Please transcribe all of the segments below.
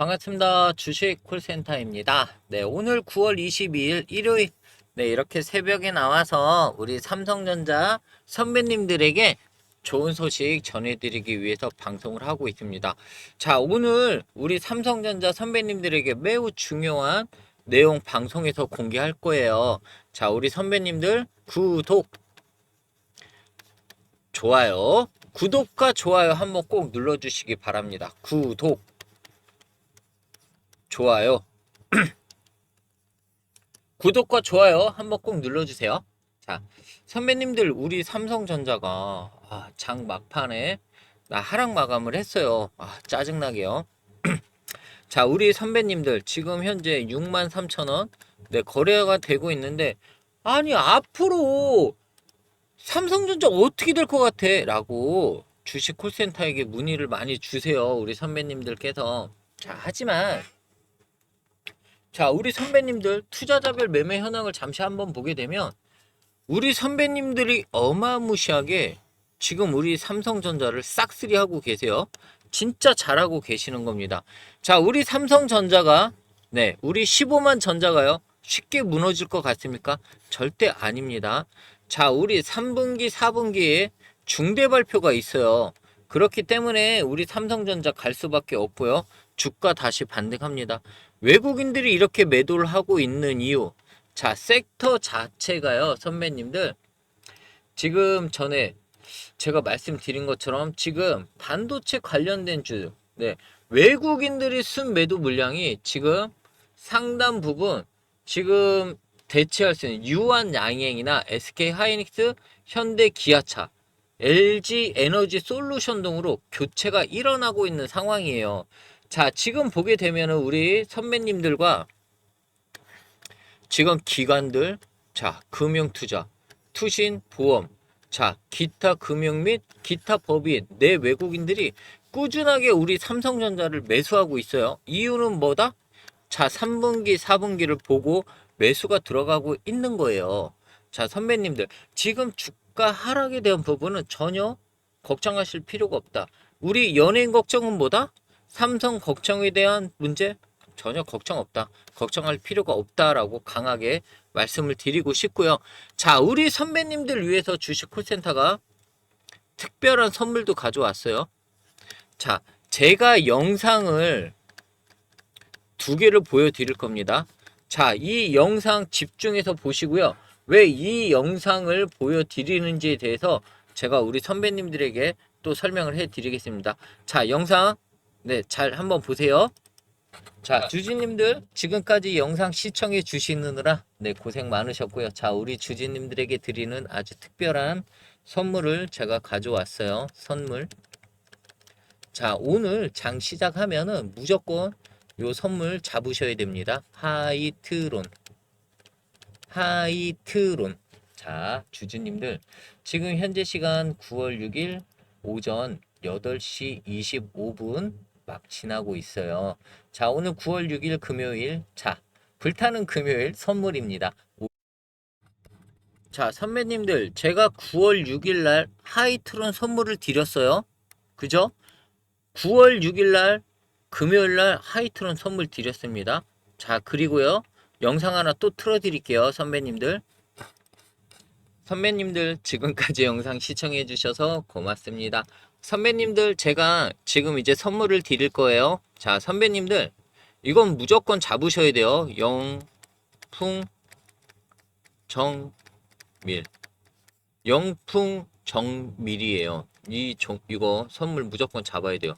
반갑습니다. 주식 콜센터입니다. 네, 오늘 9월 22일 일요일 네, 이렇게 새벽에 나와서 우리 삼성전자 선배님들에게 좋은 소식 전해드리기 위해서 방송을 하고 있습니다. 자, 오늘 우리 삼성전자 선배님들에게 매우 중요한 내용 방송에서 공개할 거예요. 자, 우리 선배님들 구독, 좋아요, 구독과 좋아요 한번 꼭 눌러주시기 바랍니다. 구독, 좋아요. 구독과 좋아요 한번 꼭 눌러주세요. 자, 선배님들 우리 삼성전자가 아, 장 막판에 나 하락 마감을 했어요. 아, 짜증나게요. 자, 우리 선배님들 지금 현재 63,000원 네, 거래가 되고 있는데 아니 앞으로 삼성전자 어떻게 될 것 같아? 라고 주식 콜센터에게 문의를 많이 주세요. 우리 선배님들께서. 자, 하지만 자, 우리 선배님들 투자자별 매매 현황을 잠시 한번 보게 되면 우리 선배님들이 어마무시하게 지금 우리 삼성전자를 싹쓸이 하고 계세요. 진짜 잘하고 계시는 겁니다. 자, 우리 삼성전자가 네, 우리 15만 전자가요. 쉽게 무너질 것 같습니까? 절대 아닙니다. 자, 우리 3분기, 4분기에 중대 발표가 있어요. 그렇기 때문에 우리 삼성전자 갈 수밖에 없고요. 주가 다시 반등합니다. 외국인들이 이렇게 매도를 하고 있는 이유. 자, 섹터 자체가요, 선배님들. 지금 전에 제가 말씀드린 것처럼 지금 반도체 관련된 주, 네, 외국인들이 순 매도 물량이 지금 상당 부분 지금 대체할 수 있는 유한 양행이나 SK 하이닉스, 현대 기아차, LG 에너지 솔루션 등으로 교체가 일어나고 있는 상황이에요. 자, 지금 보게 되면은 우리 선배님들과 지금 기관들, 자, 금융투자, 투신, 보험, 자, 기타 금융 및 기타 법인, 내 외국인들이 꾸준하게 우리 삼성전자를 매수하고 있어요. 이유는 뭐다? 자, 3분기, 4분기를 보고 매수가 들어가고 있는 거예요. 자, 선배님들, 지금 주가 하락에 대한 부분은 전혀 걱정하실 필요가 없다. 우리 연예인 걱정은 뭐다? 삼성 걱정에 대한 문제 전혀 걱정 없다. 걱정할 필요가 없다라고 강하게 말씀을 드리고 싶고요. 자, 우리 선배님들 위해서 주식 콜센터가 특별한 선물도 가져왔어요. 자, 제가 영상을 두 개를 보여드릴 겁니다. 자, 이 영상 집중해서 보시고요. 왜 이 영상을 보여드리는지에 대해서 제가 우리 선배님들에게 또 설명을 해 드리겠습니다. 자, 영상, 네, 잘 한번 보세요. 자, 주주님들, 지금까지 영상 시청해 주시느라, 네, 고생 많으셨고요. 자, 우리 주주님들에게 드리는 아주 특별한 선물을 제가 가져왔어요. 선물. 자, 오늘 장 시작하면은 무조건 요 선물 잡으셔야 됩니다. 하이트론. 하이트론. 자, 주주님들. 지금 현재 시간 9월 6일 오전 8시 25분 막 지나고 있어요. 자, 오늘 9월 6일 금요일. 자, 불타는 금요일 선물입니다. 오- 자, 선배님들, 제가 9월 6일 날 하이트론 선물을 드렸어요. 그죠? 9월 6일 날 금요일 날 하이트론 선물 드렸습니다. 자, 그리고요. 영상 하나 또 틀어 드릴게요, 선배님들. 선배님들 지금까지 영상 시청해 주셔서 고맙습니다. 선배님들 제가 지금 이제 선물을 드릴 거예요. 자, 선배님들 이건 무조건 잡으셔야 돼요. 영풍 정밀. 영풍 정밀이에요. 이 종, 이거 선물 무조건 잡아야 돼요.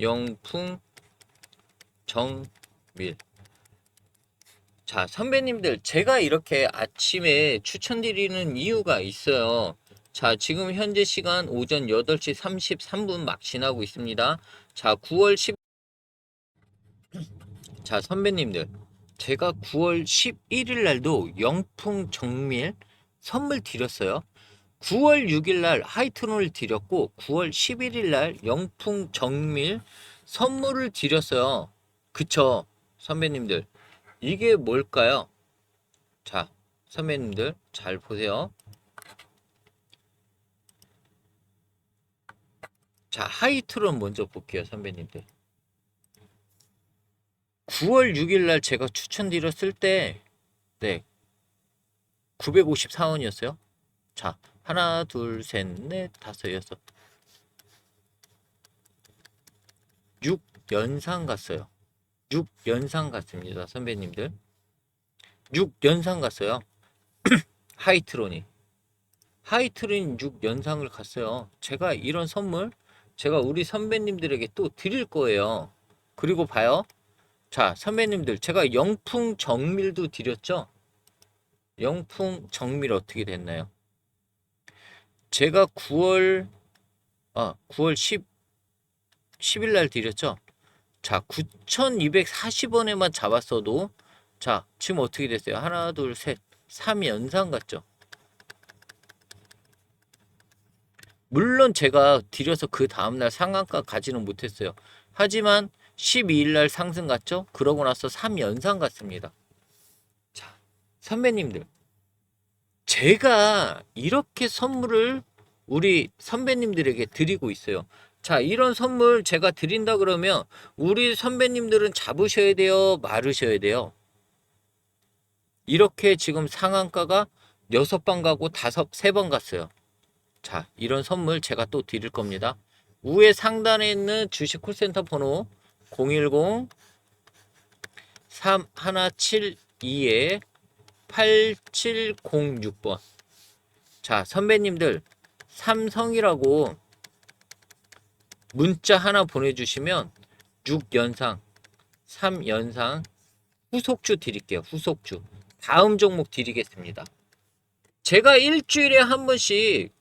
영풍 정밀. 자, 선배님들, 제가 이렇게 아침에 추천드리는 이유가 있어요. 자, 지금 현재 시간 오전 8시 33분 막 지나고 있습니다. 자, 9월 10, 자, 선배님들, 제가 9월 11일 날도 영풍 정밀 선물 드렸어요. 9월 6일 날 하이트론을 드렸고, 9월 11일 날 영풍 정밀 선물을 드렸어요. 그쵸, 선배님들. 이게 뭘까요? 자, 선배님들 잘 보세요. 자, 하이트론 먼저 볼게요, 선배님들. 9월 6일 날 제가 추천드렸을 때 네. 954원이었어요. 자, 하나, 둘, 셋, 넷, 다섯, 여섯. 6 연상 갔어요. 6 연상 갔습니다, 선배님들. 6 연상 갔어요. 하이트론이. 하이트론이 6연상을 갔어요. 제가 이런 선물 제가 우리 선배님들에게 또 드릴 거예요. 그리고 봐요. 자, 선배님들, 제가 영풍 정밀도 드렸죠? 영풍 정밀 어떻게 됐나요? 제가 9월, 아, 9월 10, 10일 날 드렸죠? 자, 9,240원에만 잡았어도, 자, 지금 어떻게 됐어요? 하나, 둘, 셋, 3연상 같죠? 물론 제가 드려서 그 다음날 상한가 가지는 못했어요. 하지만 12일 날 상승 갔죠? 그러고 나서 3연상 갔습니다. 자, 선배님들. 제가 이렇게 선물을 우리 선배님들에게 드리고 있어요. 자, 이런 선물 제가 드린다 그러면 우리 선배님들은 잡으셔야 돼요? 말으셔야 돼요? 이렇게 지금 상한가가 6번 가고 다섯, 세번 갔어요. 자, 이런 선물 제가 또 드릴 겁니다. 우에 상단에 있는 주식 콜센터 번호 010 3172에 8706번. 자, 선배님들 삼성이라고 문자 하나 보내주시면 6연상, 3연상 후속주 드릴게요. 후속주. 다음 종목 드리겠습니다. 제가 일주일에 한 번씩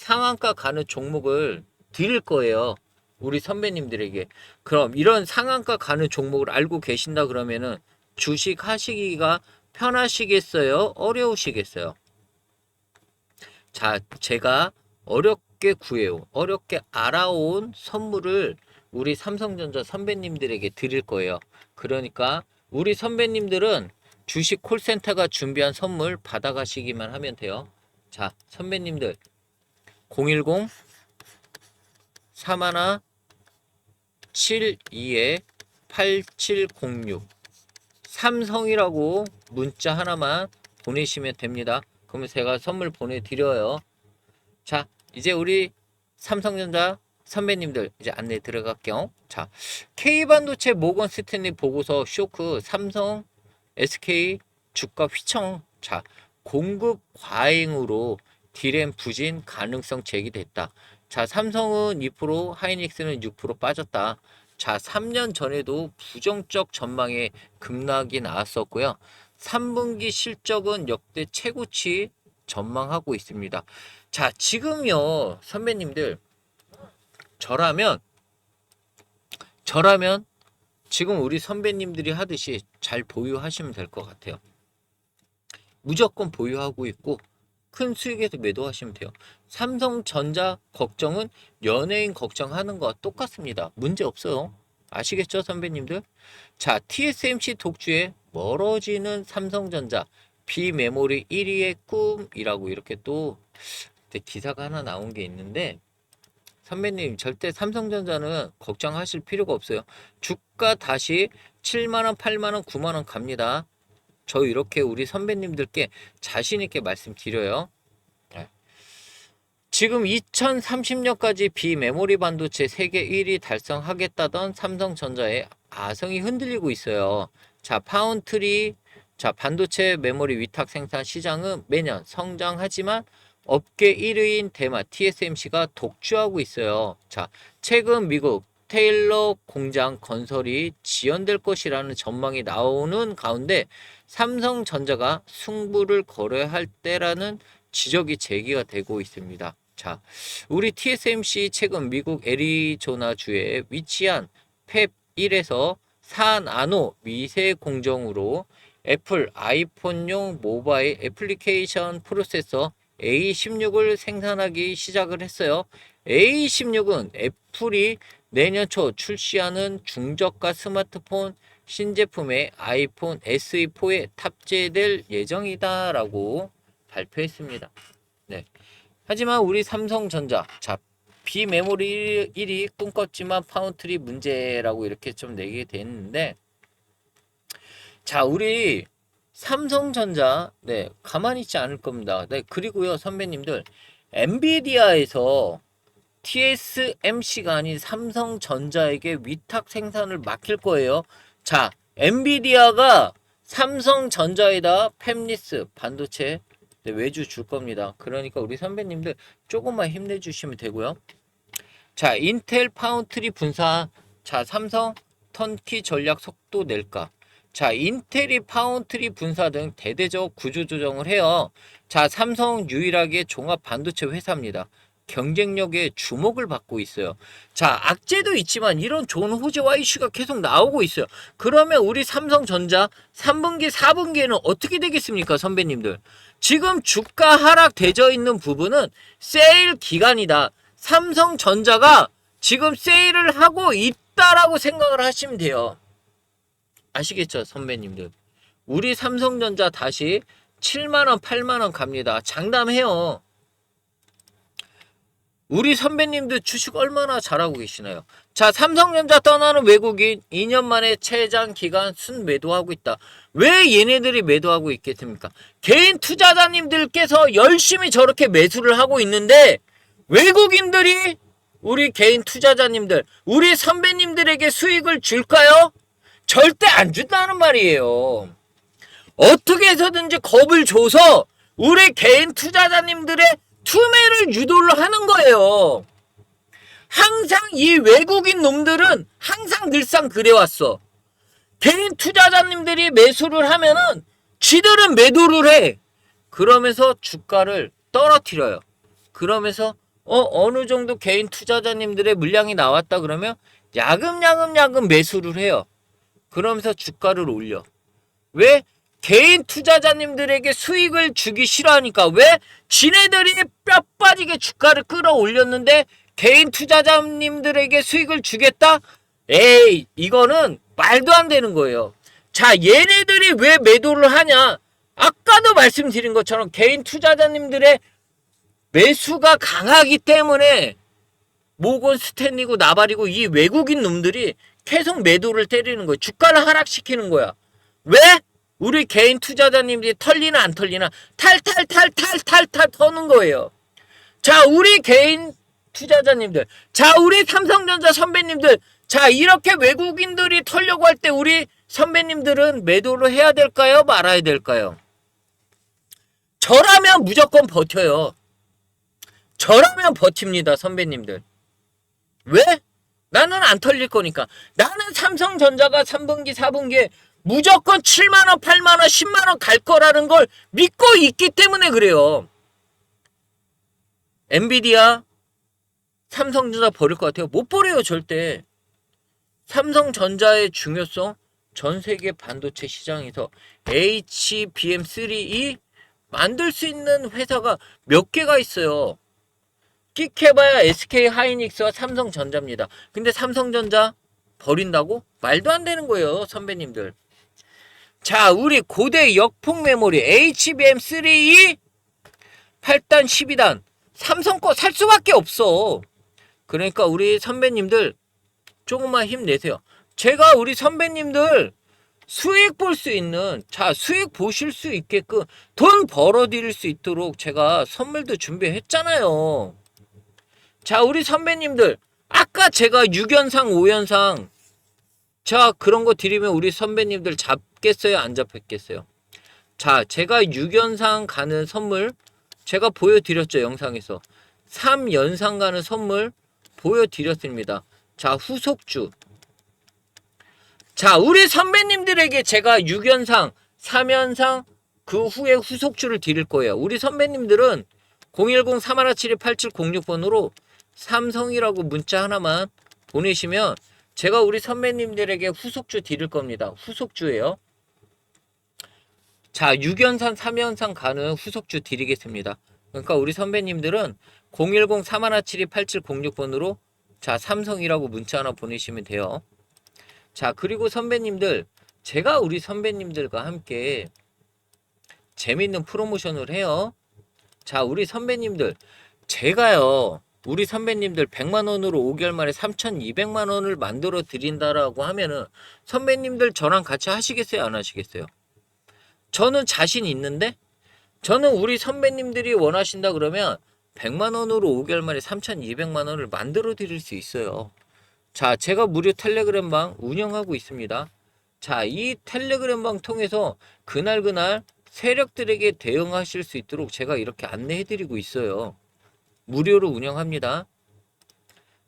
상한가 가는 종목을 드릴 거예요. 우리 선배님들에게. 그럼 이런 상한가 가는 종목을 알고 계신다 그러면은 주식 하시기가 편하시겠어요? 어려우시겠어요? 자, 제가 어렵게 구해요. 어렵게 알아온 선물을 우리 삼성전자 선배님들에게 드릴 거예요. 그러니까 우리 선배님들은 주식 콜센터가 준비한 선물 받아가시기만 하면 돼요. 자, 선배님들 010 31 72에 8706 삼성이라고 문자 하나만 보내시면 됩니다. 그러면 제가 선물 보내드려요. 자, 이제 우리 삼성전자 선배님들 이제 안내 들어갈게요. 자, K반도체 모건 스탠리 보고서 쇼크 삼성 SK 주가 휘청 자 공급 과잉으로 디램 부진 가능성 제기됐다. 자 삼성은 2% 하이닉스는 6% 빠졌다. 자 3년 전에도 부정적 전망에 급락이 나왔었고요. 3분기 실적은 역대 최고치 전망하고 있습니다. 자 지금요 선배님들 저라면 저라면 지금 우리 선배님들이 하듯이 잘 보유하시면 될 것 같아요. 무조건 보유하고 있고 큰 수익에서 매도하시면 돼요. 삼성전자 걱정은 연예인 걱정하는 거와 똑같습니다. 문제 없어요. 아시겠죠, 선배님들? 자, TSMC 독주에 멀어지는 삼성전자 비메모리 1위의 꿈이라고 이렇게 또 기사가 하나 나온 게 있는데 선배님 절대 삼성전자는 걱정하실 필요가 없어요. 주가 다시 7만원, 8만원, 9만원 갑니다. 저 이렇게 우리 선배님들께 자신 있게 말씀드려요. 네. 지금 2030년까지 비메모리 반도체 세계 1위 달성하겠다던 삼성전자의 아성이 흔들리고 있어요. 자, 파운트리, 자, 반도체 메모리 위탁 생산 시장은 매년 성장하지만 업계 1위인 대마 TSMC가 독주하고 있어요. 자, 최근 미국 테일러 공장 건설이 지연될 것이라는 전망이 나오는 가운데 삼성전자가 승부를 걸어야 할 때라는 지적이 제기가 되고 있습니다. 자, 우리 TSMC 최근 미국 애리조나주에 위치한 펩 1에서 4나노 미세 공정으로 애플 아이폰용 모바일 애플리케이션 프로세서 A16을 생산하기 시작을 했어요. A16은 애플이 내년 초 출시하는 중저가 스마트폰 신제품의 아이폰 SE4에 탑재될 예정이다라고 발표했습니다. 네. 하지만 우리 삼성전자 자 비메모리 1위 꿈꿨지만 파운트리 문제라고 이렇게 좀 내게 됐는데 자, 우리 삼성전자, 네, 가만히 있지 않을 겁니다. 네, 그리고요, 선배님들, 엔비디아에서 TSMC가 아닌 삼성전자에게 위탁 생산을 맡길 거예요. 자, 엔비디아가 삼성전자에다 팹리스 반도체 네, 외주 줄 겁니다. 그러니까 우리 선배님들 조금만 힘내주시면 되고요. 자, 인텔 파운트리 분사. 자, 삼성 턴키 전략 속도 낼까? 자, 인텔이 파운트리 분사 등 대대적 구조 조정을 해요. 자, 삼성 유일하게 종합 반도체 회사입니다. 경쟁력에 주목을 받고 있어요. 자, 악재도 있지만 이런 좋은 호재와 이슈가 계속 나오고 있어요. 그러면 우리 삼성전자 3분기, 4분기에는 어떻게 되겠습니까, 선배님들? 지금 주가 하락 되져 있는 부분은 세일 기간이다. 삼성전자가 지금 세일을 하고 있다라고 생각을 하시면 돼요. 아시겠죠, 선배님들? 우리 삼성전자 다시 7만원, 8만원 갑니다. 장담해요. 우리 선배님들 주식 얼마나 잘하고 계시나요? 자, 삼성전자 떠나는 외국인 2년 만에 최장 기간 순 매도하고 있다. 왜 얘네들이 매도하고 있겠습니까? 개인 투자자님들께서 열심히 저렇게 매수를 하고 있는데 외국인들이 우리 개인 투자자님들, 우리 선배님들에게 수익을 줄까요? 절대 안 준다는 말이에요. 어떻게 해서든지 겁을 줘서 우리 개인 투자자님들의 투매를 유도를 하는 거예요. 항상 이 외국인 놈들은 항상 늘상 그래왔어. 개인 투자자님들이 매수를 하면은 쥐들은 매도를 해. 그러면서 주가를 떨어뜨려요. 그러면서 어 어느 정도 개인 투자자님들의 물량이 나왔다 그러면 야금야금야금 매수를 해요. 그러면서 주가를 올려. 왜? 개인 투자자님들에게 수익을 주기 싫어하니까 왜? 지네들이 뼈 빠지게 주가를 끌어올렸는데 개인 투자자님들에게 수익을 주겠다? 에이, 이거는 말도 안 되는 거예요. 자, 얘네들이 왜 매도를 하냐? 아까도 말씀드린 것처럼 개인 투자자님들의 매수가 강하기 때문에 모건 스탠리고 나발이고 이 외국인 놈들이 계속 매도를 때리는 거예요. 주가를 하락시키는 거야. 왜? 우리 개인 투자자님들이 털리나 안 털리나 탈탈탈탈탈탈 터는 거예요. 자, 우리 개인 투자자님들, 자, 우리 삼성전자 선배님들, 자, 이렇게 외국인들이 털려고 할 때 우리 선배님들은 매도를 해야 될까요? 말아야 될까요? 저라면 무조건 버텨요. 저라면 버팁니다, 선배님들. 왜? 나는 안 털릴 거니까. 나는 삼성전자가 3분기, 4분기에 무조건 7만원, 8만원, 10만원 갈 거라는 걸 믿고 있기 때문에 그래요. 엔비디아, 삼성전자 버릴 것 같아요. 못 버려요, 절대. 삼성전자의 중요성, 전 세계 반도체 시장에서 HBM3E 만들 수 있는 회사가 몇 개가 있어요. 끽해봐야 SK 하이닉스와 삼성전자입니다. 근데 삼성전자 버린다고? 말도 안 되는 거예요, 선배님들. 자, 우리 고대 역폭 메모리 HBM3E 8단 12단 삼성 거 살 수밖에 없어. 그러니까 우리 선배님들 조금만 힘내세요. 제가 우리 선배님들 수익 볼 수 있는 자 수익 보실 수 있게끔 돈 벌어 드릴 수 있도록 제가 선물도 준비했잖아요. 자 우리 선배님들 아까 제가 6연상 5연상 자 그런 거 드리면 우리 선배님들 잡겠어요 안 잡겠어요? 자 제가 6연상 가는 선물 제가 보여드렸죠 영상에서 3연상 가는 선물 보여드렸습니다. 자 후속주 자 우리 선배님들에게 제가 6연상 3연상 그 후에 후속주를 드릴 거예요. 우리 선배님들은 010-3172-8706번으로 삼성이라고 문자 하나만 보내시면 제가 우리 선배님들에게 후속주 드릴 겁니다. 후속주예요. 자, 6연산, 3연산 가는 후속주 드리겠습니다. 그러니까 우리 선배님들은 010-3172-8706번으로 자, 삼성이라고 문자 하나 보내시면 돼요. 자, 그리고 선배님들, 제가 우리 선배님들과 함께 재밌는 프로모션을 해요. 자, 우리 선배님들, 제가요, 우리 선배님들 100만 원으로 5개월 만에 3,200만 원을 만들어 드린다라고 하면은 선배님들 저랑 같이 하시겠어요? 안 하시겠어요? 저는 자신 있는데 저는 우리 선배님들이 원하신다 그러면 100만 원으로 5개월 만에 3,200만 원을 만들어 드릴 수 있어요. 자, 제가 무료 텔레그램 방 운영하고 있습니다. 자, 이 텔레그램 방 통해서 그날 그날 세력들에게 대응하실 수 있도록 제가 이렇게 안내해 드리고 있어요. 무료로 운영합니다.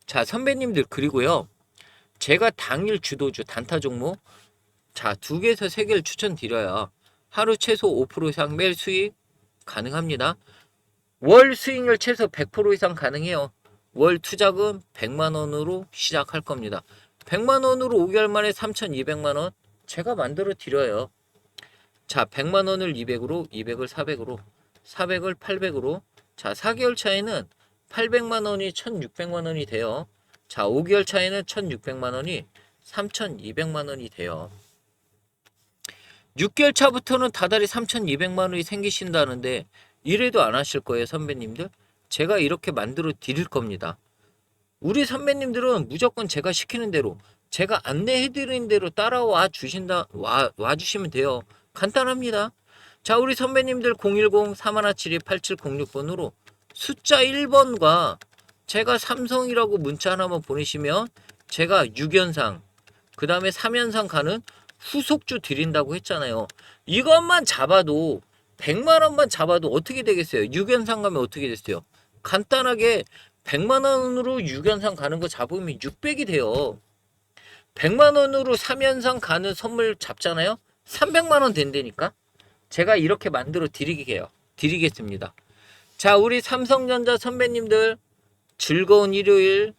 자, 선배님들 그리고요. 제가 당일 주도주 단타 종목 자, 두 개에서 세 개를 추천드려요. 하루 최소 5% 이상 매일 수익 가능합니다. 월 수익률 최소 100% 이상 가능해요. 월 투자금 100만 원으로 시작할 겁니다. 100만 원으로 5개월 만에 3,200만 원 제가 만들어 드려요. 자, 100만 원을 200으로, 200을 400으로, 400을 800으로. 자, 4개월 차이는 800만 원이 1,600만 원이 돼요. 자, 5개월 차이는 1,600만 원이 3,200만 원이 돼요. 6개월 차부터는 다달이 3,200만 원이 생기신다는데 이래도 안 하실 거예요, 선배님들? 제가 이렇게 만들어 드릴 겁니다. 우리 선배님들은 무조건 제가 시키는 대로 제가 안내해 드리는 대로 따라와 주신다 와, 와 주시면 돼요. 간단합니다. 자, 우리 선배님들 010-3172-8706번으로 숫자 1번과 제가 삼성이라고 문자 하나만 보내시면 제가 6연상 그 다음에 3연상 가는 후속주 드린다고 했잖아요. 이것만 잡아도 100만 원만 잡아도 어떻게 되겠어요? 6연상 가면 어떻게 됐어요? 간단하게 100만 원으로 6연상 가는 거 잡으면 600이 돼요. 100만 원으로 3연상 가는 선물 잡잖아요. 300만 원 된다니까. 제가 이렇게 만들어 드리게요. 드리겠습니다. 자, 우리 삼성전자 선배님들 즐거운 일요일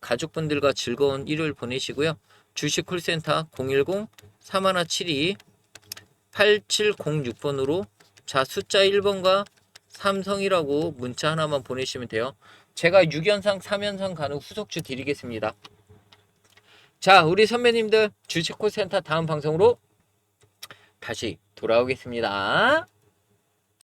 가족분들과 즐거운 일요일 보내시고요. 주식 콜센터 010 3172 8706번으로 자 숫자 1번과 삼성이라고 문자 하나만 보내시면 돼요. 제가 6연상 3연상 가는 후속주 드리겠습니다. 자 우리 선배님들 주식 콜센터 다음 방송으로 다시 돌아오겠습니다.